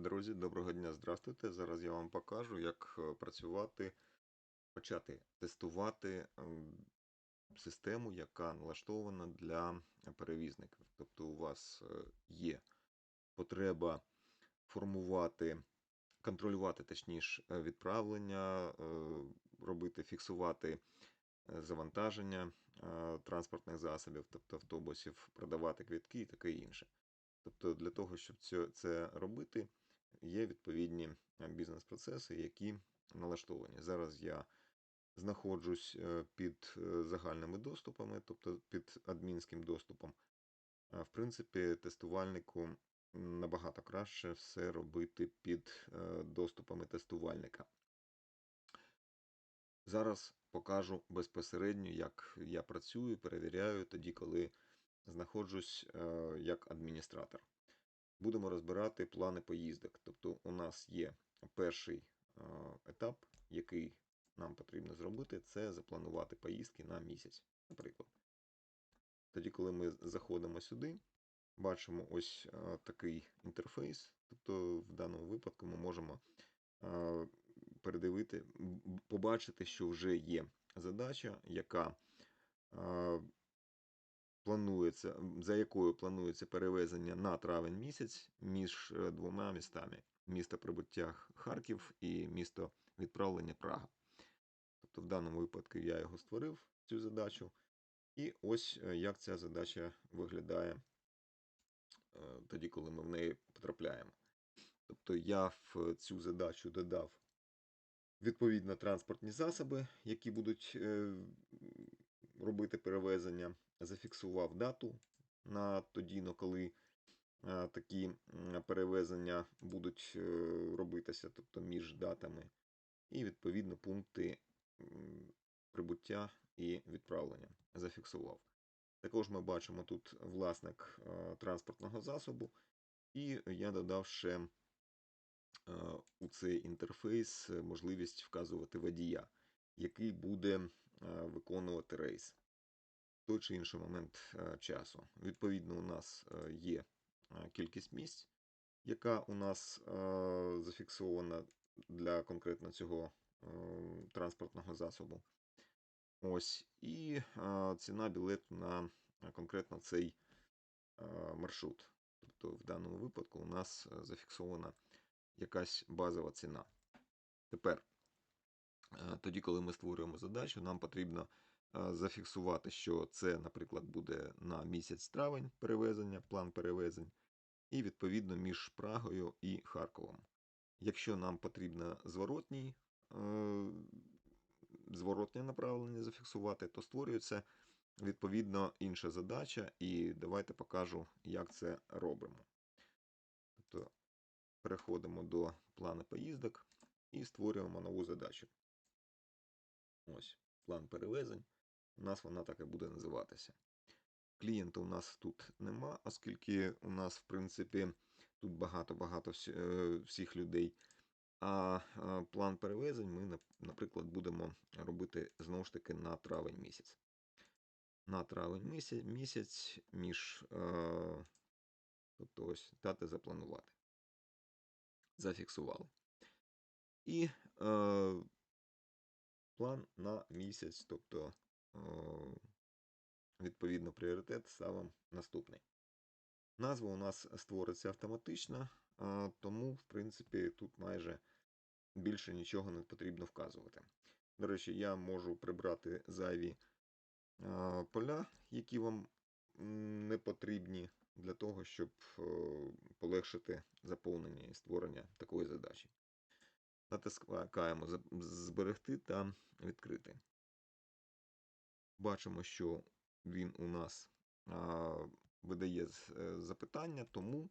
Друзі, доброго дня, здравствуйте. Зараз я вам покажу, як е, працювати, почати тестувати ем, систему, яка налаштована для перевізників. Тобто у вас е, є потреба формувати, контролювати, точніше, е, відправлення, робити, фіксувати завантаження транспортних засобів, тобто автобусів, продавати квитки і таке інше. Тобто для того, щоб це робити, є відповідні е, бізнес-процеси, які налаштовані. Зараз я знаходжусь е, під е, загальними доступами, тобто під адмінським доступом. В принципі, тестувальнику набагато краще все робити під доступами тестувальника. Зараз покажу безпосередньо, як я працюю, перевіряю тоді, коли знаходжусь як адміністратор. Будемо розбирати плани поїздок. Тобто, у нас є перший етап, який нам потрібно зробити, це запланувати поїздки на місяць, наприклад. Тоді, коли ми заходимо сюди, бачимо ось такий інтерфейс. Тобто, в даному випадку ми можемо передивити, побачити, що вже є задача, яка планується, за якою планується перевезення на травень місяць між е, двома містами: місто прибуття Харків і місто відправлення Прага. Тобто, в даному випадку я його створив, цю задачу. І ось е, як ця задача виглядає е, тоді, коли ми в неї потрапляємо. Тобто я в цю задачу додав відповідно транспортні засоби, які будуть робити перевезення, зафіксував дату на тоді, коли е, такі перевезення будуть е, робитися, тобто між датами, і відповідно пункти прибуття і відправлення зафіксував. Також ми бачимо тут власник е, транспортного засобу, і я додав ще у цей інтерфейс можливість вказувати водія, який буде виконувати рейс в той чи інший момент е, часу. Відповідно, у нас е, є е, кількість місць, яка у нас е, зафіксована для конкретно цього е, транспортного засобу. Ось, і е, ціна білету на е, конкретно цей е, маршрут. Тобто в даному випадку у нас е, зафіксована якась базова ціна. Тепер, е, тоді, коли ми створюємо задачу, нам потрібно е, зафіксувати, що це, наприклад, буде на місяць травень перевезення, план перевезень, і відповідно між Прагою і Харковом. Якщо нам потрібно зворотній, е, зворотнє направлення зафіксувати, то створюється відповідно інша задача, і давайте покажу, як це робимо. Тобто переходимо до плану поїздок і створюємо нову задачу. Ось, план перевезень. У нас вона так і буде називатися. Клієнта у нас тут нема, оскільки у нас, в принципі, тут багато-багато е, всіх людей. А е, план перевезень ми, наприклад, будемо робити знову ж таки на травень місяць. На травень місяць, місяць між. Е, тобто ось дати запланувати. Зафіксували. І план на місяць, тобто, відповідно, пріоритет ставимо наступний. Назва у нас створиться автоматично, тому, в принципі, тут майже більше нічого не потрібно вказувати. До речі, я можу прибрати зайві поля, які вам не потрібні для того, щоб полегшити заповнення і створення такої. Натискаємо зберегти та відкрити. Бачимо, що він у нас видає е, запитання, тому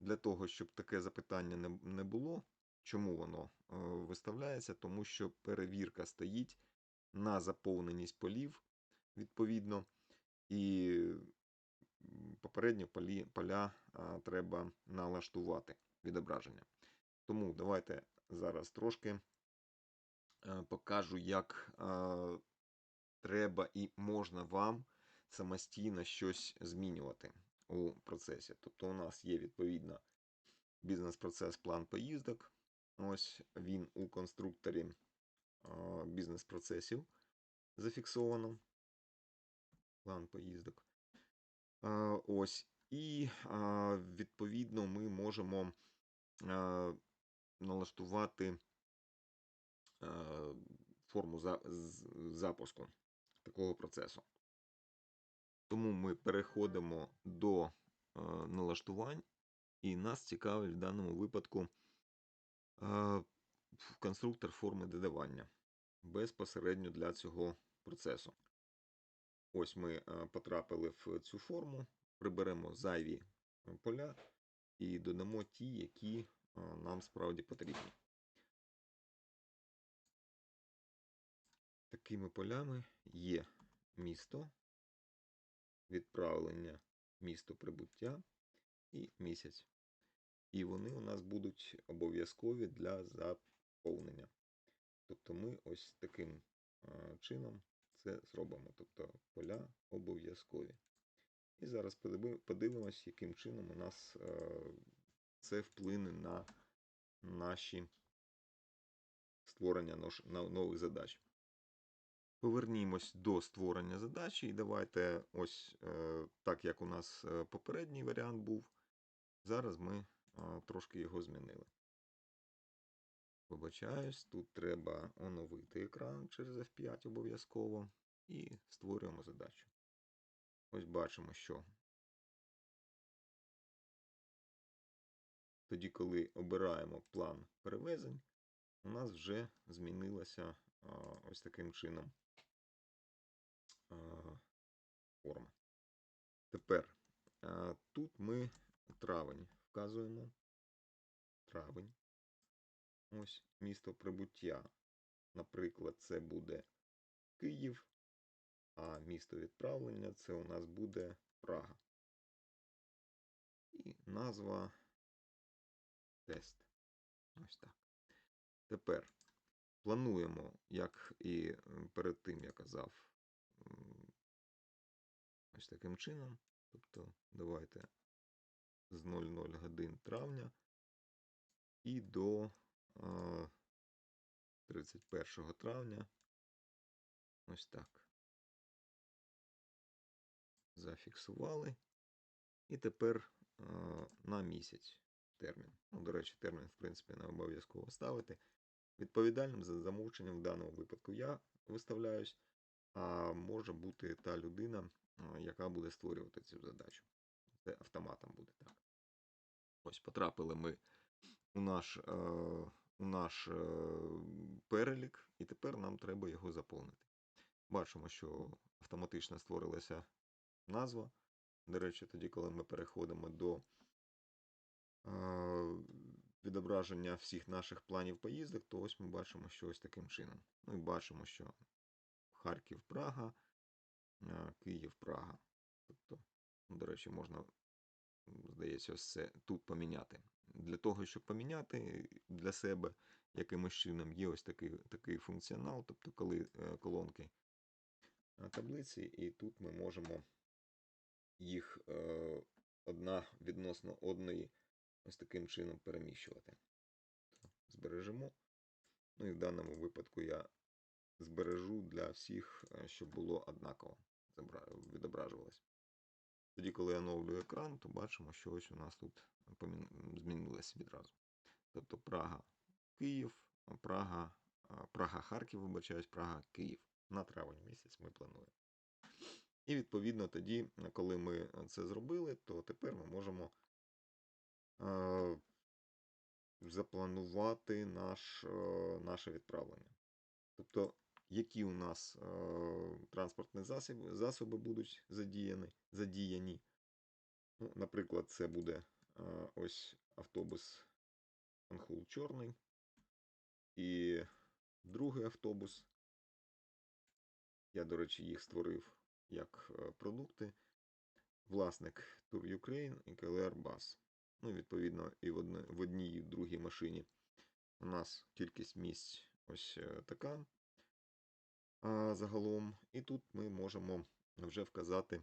для того, щоб таке запитання не, було, чому воно е, виставляється? Тому що перевірка стоїть на заповненість полів, відповідно, і попередньо поля треба налаштувати відображення. Тому давайте зараз трошки е, покажу, як е, треба і можна вам самостійно щось змінювати у процесі. Тобто у нас є відповідно бізнес-процес, план поїздок. Ось він у конструкторі бізнес-процесів зафіксовано. План поїздок. Ось. І відповідно ми можемо налаштувати форму запуску такого процесу. Тому ми переходимо до налаштувань, і нас цікавить в даному випадку конструктор форми додавання безпосередньо для цього процесу. Ось ми потрапили в цю форму, приберемо зайві поля і додамо ті, які нам справді потрібні. Такими полями є місто, відправлення місто прибуття і місяць. І вони у нас будуть обов'язкові для заповнення. Тобто ми ось таким чином це зробимо. Тобто поля обов'язкові. І зараз подиви- подивимось, яким чином у нас е, це вплине на наші створення нових задач. Повернімось до створення задачі, і давайте ось е, так як у нас е, попередній варіант був. Зараз ми е, трошки його змінили. Вибачаюсь, тут треба оновити екран через F5 обов'язково і створюємо задачу. Ось бачимо, що тоді, коли обираємо план перевезень, у нас вже змінилася ось таким чином форма. Тепер тут ми травень вказуємо. Травень. Ось місто прибуття. Наприклад, це буде Київ, а місто відправлення це у нас буде Прага. І назва тест. Ось так. Тепер плануємо, як і перед тим я казав, ось таким чином. Тобто, давайте з 00 годин травня і до 31 травня. Ось так. Зафіксували. І тепер на місяць термін. Ну, до речі, термін, в принципі, не обов'язково ставити. Відповідальним за замовченням в даному випадку я виставляюсь, а може бути та людина, яка буде створювати цю задачу. Це автоматом буде так. Ось потрапили ми у наш, е, у наш е, перелік, і тепер нам треба його заповнити. Бачимо, що автоматично створилася назва. До речі, тоді, коли ми переходимо до відображення всіх наших планів поїздок, то ось ми бачимо, що ось таким чином. Ну і бачимо, що Харків, Прага, Київ, Прага. Тобто, ну, до речі, можна, здається, це тут поміняти. Для того, щоб поміняти для себе якимось чином, є ось такий, такий функціонал, тобто коли е, колонки таблиці, і тут ми можемо їх е, одна відносно одної ось таким чином переміщувати. Збережемо. Ну і в даному випадку я збережу для всіх, е, щоб було однаково відображувалось. Тоді, коли я оновлюю екран, то бачимо, що ось у нас тут змінилось відразу. Тобто Прага, Київ, Прага, а, Прага, Харків, вибачаюсь, Прага, Київ. На травень місяць ми плануємо. І відповідно тоді, коли ми це зробили, то тепер ми можемо е, запланувати наш, е, наше відправлення. Тобто, які у нас е, транспортні засоби, засоби будуть задіяні. задіяні. Ну, наприклад, це буде е, ось автобус Анхул Чорний. І другий автобус. Я, до речі, їх створив як е, продукти. Власник Tour Ukraine і KLR Bus. Ну, відповідно, і в, одній, і в другій машині у нас кількість місць ось е, така а, загалом. І тут ми можемо вже вказати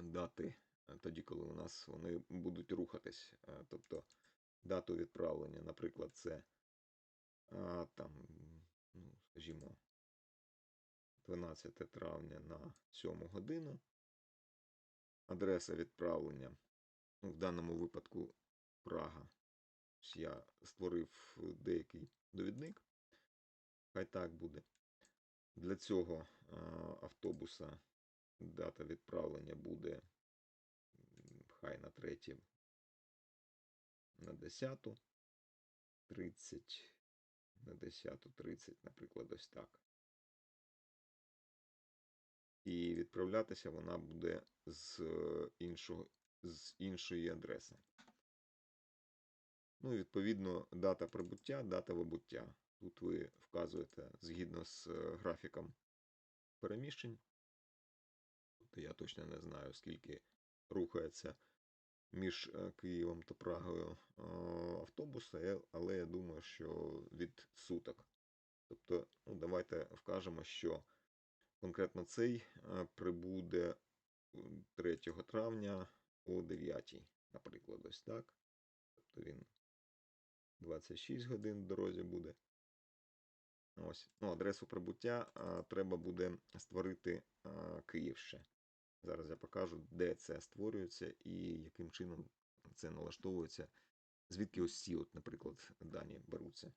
дати е, тоді, коли у нас вони будуть рухатись. Е, Тобто дату відправлення, наприклад, це там, ну, скажімо, 12 травня на 7 годину. Адреса відправлення, в даному випадку Прага. Я створив деякий довідник. Хай так буде. Для цього автобуса дата відправлення буде хай на 3 на 10, 30, на 10, 30, наприклад, ось так. І відправлятися вона буде з е, іншого, з іншої адреси. Ну відповідно дата прибуття, дата вибуття. Тут ви вказуєте згідно з е, графіком переміщень. Тобто я точно не знаю, скільки рухається між е, Києвом та Прагою е, автобуси, е, але я думаю, що від суток. Тобто, ну, давайте вкажемо, що конкретно цей прибуде 3 травня о 9, наприклад, ось так. Тобто він 26 годин в дорозі буде. Ось. Ну, адресу прибуття а, треба буде створити а, Київ ще. Зараз я покажу, де це створюється і яким чином це налаштовується, звідки ось ці, от, наприклад, дані беруться.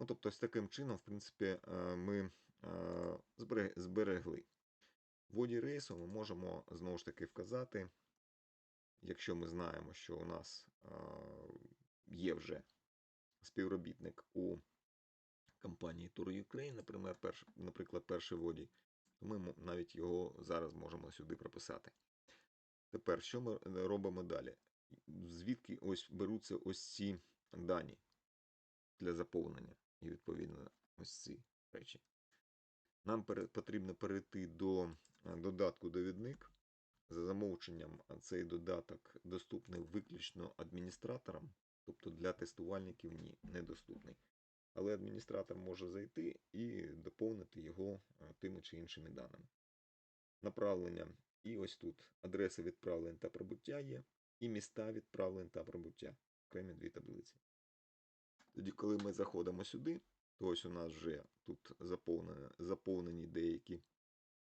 Ну, тобто, з таким чином, в принципі, ми зберегли. В воді рейсу ми можемо знову ж таки вказати, якщо ми знаємо, що у нас є вже співробітник у компанії Tour Ukraine, наприклад, перший водій, то ми навіть його зараз можемо сюди прописати. Тепер, що ми е, робимо далі? Звідки ось беруться ось ці дані для заповнення і відповідно ось ці речі. Нам потрібно перейти до е, додатку довідник. За замовченням цей додаток доступний виключно адміністраторам, тобто для тестувальників ні, недоступний. Але адміністратор може зайти і доповнити його тими чи іншими даними. Направлення. І ось тут адреси відправлень та прибуття є, і міста відправлень та прибуття. Окремі дві таблиці. Тоді, коли ми заходимо сюди, то ось у нас вже тут заповнені деякі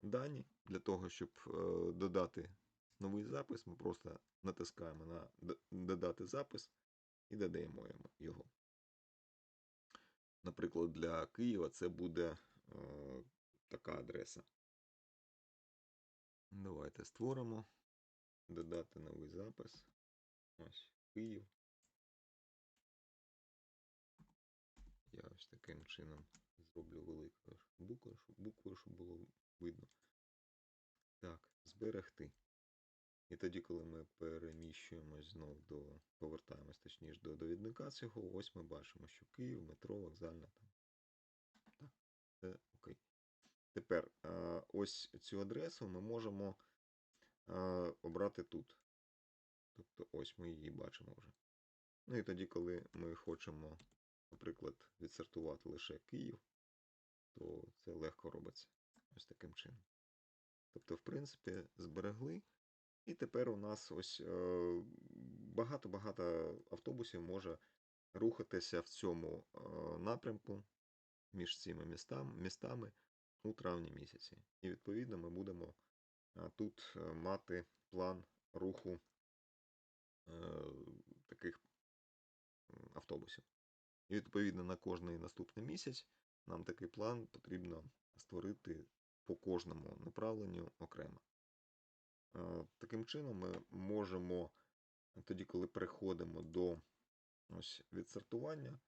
дані. Для того, щоб е, додати новий запис, ми просто натискаємо на додати запис і додаємо його. Наприклад, для Києва це буде е, така адреса. Давайте створимо. Додати новий запис. Ось Київ. Я ось таким чином зроблю великою буквою, щоб було видно. Так, зберегти. І тоді, коли ми переміщуємось знов до, повертаємось точніше до довідника цього, ось ми бачимо, що Київ, метро, вокзальна там. Так, це окей. Тепер ось цю адресу ми можемо обрати тут. Тобто ось ми її бачимо вже. Ну і тоді, коли ми хочемо, наприклад, відсортувати лише Київ, то це легко робиться ось таким чином. Тобто, в принципі, зберегли. І тепер у нас ось е, багато-багато автобусів може рухатися в цьому е, напрямку між цими містам, містами у травні місяці. І відповідно ми будемо е, тут мати план руху таких автобусів. І відповідно на кожний наступний місяць нам такий план потрібно створити по кожному направленню окремо. Е, Таким чином ми можемо тоді, коли переходимо до ось відсортування,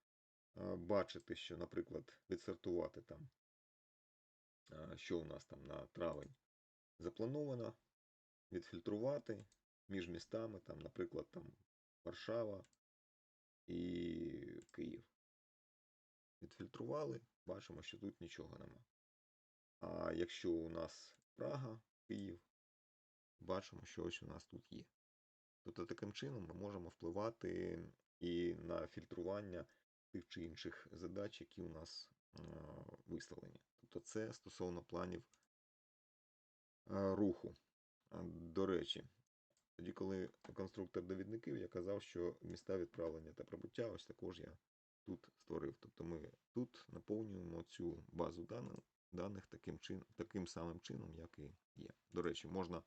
е, бачити, що, наприклад, відсортувати там, е, що у нас там на травень заплановано, відфільтрувати між містами, там, наприклад, там Варшава і Київ. Відфільтрували, бачимо, що тут нічого нема. А якщо у нас Прага, Київ, бачимо, що ось у нас тут є. Тобто таким чином ми можемо впливати і на фільтрування тих чи інших задач, які у нас виставлені. Тобто це стосовно планів руху. До речі, Тоді, коли конструктор довідників, я казав, що міста відправлення та прибуття, ось також я тут створив. Тобто ми тут наповнюємо цю базу даних, даних таким, чин, таким самим чином, як і є. До речі, можна,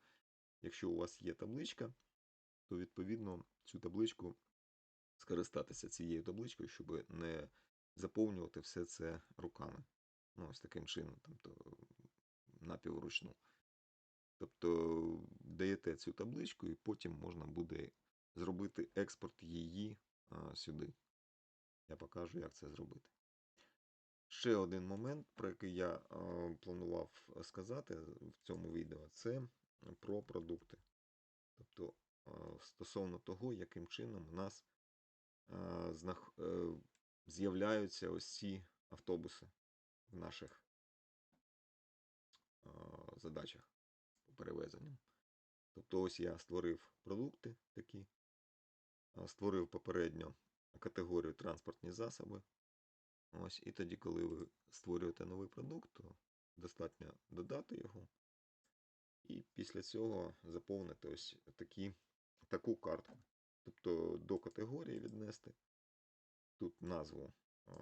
якщо у вас є табличка, то відповідно цю табличку скористатися цією табличкою, щоб не заповнювати все це руками. Ну, ось таким чином, тобто напівручну. Тобто даєте цю табличку, і потім можна буде зробити експорт її а, сюди. Я покажу, як це зробити. Ще один момент, про який я а, планував сказати в цьому відео, це про продукти. Тобто стосовно того, яким чином у нас е, з'являються ось ці автобуси в наших задачах по перевезенням. Тобто ось я створив продукти такі, створив попередньо категорію транспортні засоби. Ось, і тоді, коли ви створюєте новий продукт, то достатньо додати його. І після цього заповнити ось такі, таку картку. Тобто до категорії віднести. Тут назву а,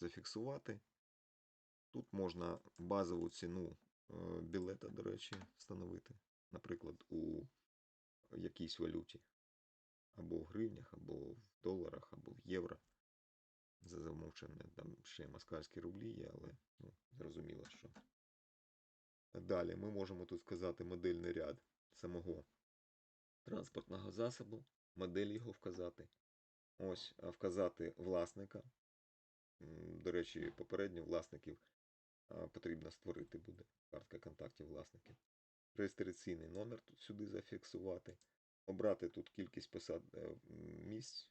зафіксувати. Тут можна базову ціну е, білета, до речі, встановити. Наприклад, у якійсь валюті. Або в гривнях, або в доларах, або в євро. Замовчення там ще москальські рублі є, але ну, зрозуміло, що. Далі ми можемо тут сказати модельний ряд самого транспортного засобу, модель його вказати. Ось, вказати власника. До речі, попередньо власників потрібно створити буде. Картка контактів власників. Реєстраційний номер тут сюди зафіксувати. Обрати тут кількість посад е, місць,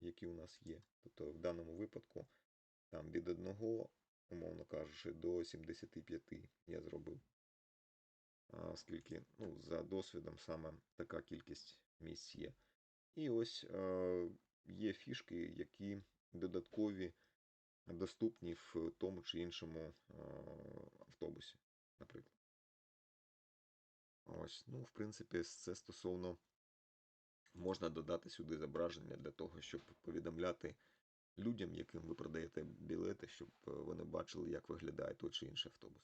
які у нас є. Тобто в даному випадку там від 1, умовно кажучи, до 75 я зробив. Оскільки ну, за досвідом саме така кількість місць є. І ось е, є фішки, які додаткові доступні в тому чи іншому е, автобусі, наприклад. Ось, ну, в принципі, це стосовно можна додати сюди зображення для того, щоб повідомляти людям, яким ви продаєте білети, щоб е, вони бачили, як виглядає той чи інший автобус.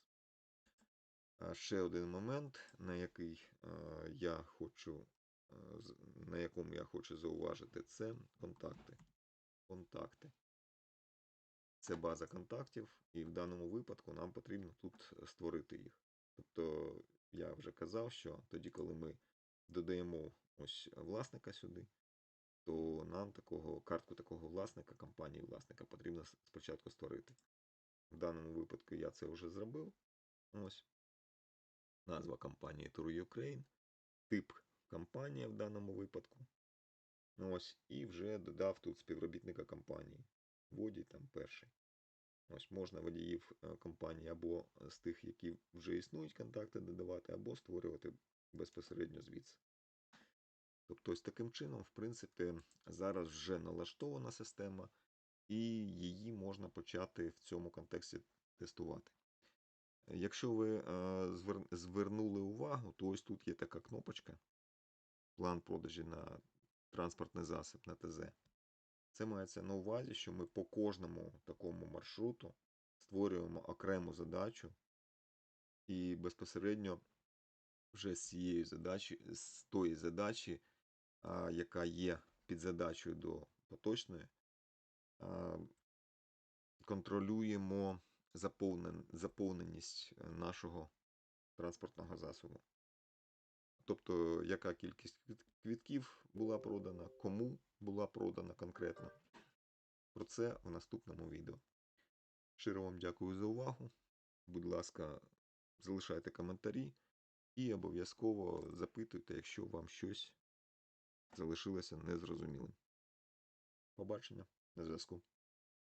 А ще один момент, на який е, я хочу, е, на якому я хочу зауважити, це контакти. Контакти. Це база контактів, і в даному випадку нам потрібно тут створити їх. Тобто я вже казав, що тоді, коли ми додаємо ось власника сюди, то нам такого картку такого власника, компанії власника потрібно спочатку створити. В даному випадку я це вже зробив. Ось назва компанії Tour Ukraine, тип компанія в даному випадку. Ось, і вже додав тут співробітника компанії. Водій там перший. Ось можна водіїв е, компанії або з тих, які вже існують контакти додавати, або створювати безпосередньо звідси. Тобто, ось таким чином, в принципі, зараз вже налаштована система, і її можна почати в цьому контексті тестувати. Якщо ви е, звернули увагу, то ось тут є така кнопочка план продажі на транспортний засіб на ТЗ. Це мається на увазі, що ми по кожному такому маршруту створюємо окрему задачу і безпосередньо вже з цієї задачі, з тої задачі, яка є під задачею до поточної, контролюємо заповнен, заповненість е, нашого транспортного засобу. Тобто, яка кількість квитків була продана, кому була продана конкретно. Про це в наступному відео. Щиро вам дякую за увагу. Будь ласка, залишайте коментарі і обов'язково запитуйте, якщо вам щось залишилося незрозумілим. Побачення на зв'язку.